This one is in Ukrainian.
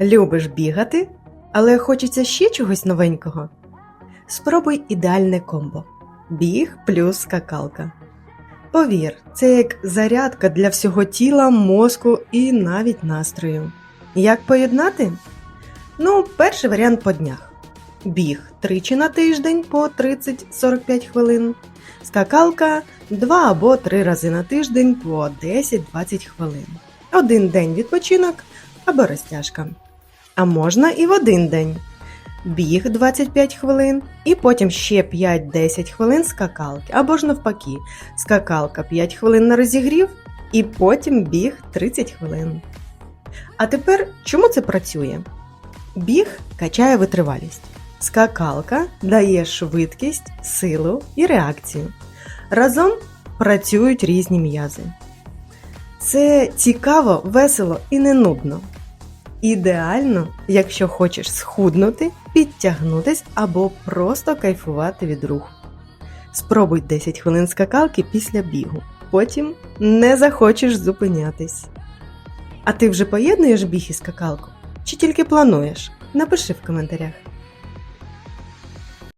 Любиш бігати, але хочеться ще чогось новенького? Спробуй ідеальне комбо: біг плюс скакалка. Повір, це як зарядка для всього тіла, мозку і навіть настрою. Як поєднати? Ну, перший варіант по днях. Біг тричі на тиждень по 30-45 хвилин. Скакалка 2 або 3 рази на тиждень по 10-20 хвилин. Один день відпочинок або розтяжка. А можна і в один день. Біг 25 хвилин, і потім ще 5-10 хвилин скакалки, або ж навпаки, скакалка 5 хвилин на розігрів, і потім біг 30 хвилин. А тепер чому це працює? Біг качає витривалість. Скакалка дає швидкість, силу і реакцію. Разом працюють різні м'язи. Це цікаво, весело і не нудно. Ідеально, якщо хочеш схуднути, підтягнутись або просто кайфувати від руху. Спробуй 10 хвилин скакалки після бігу, потім не захочеш зупинятись. А ти вже поєднуєш біг і скакалку? Чи тільки плануєш? Напиши в коментарях.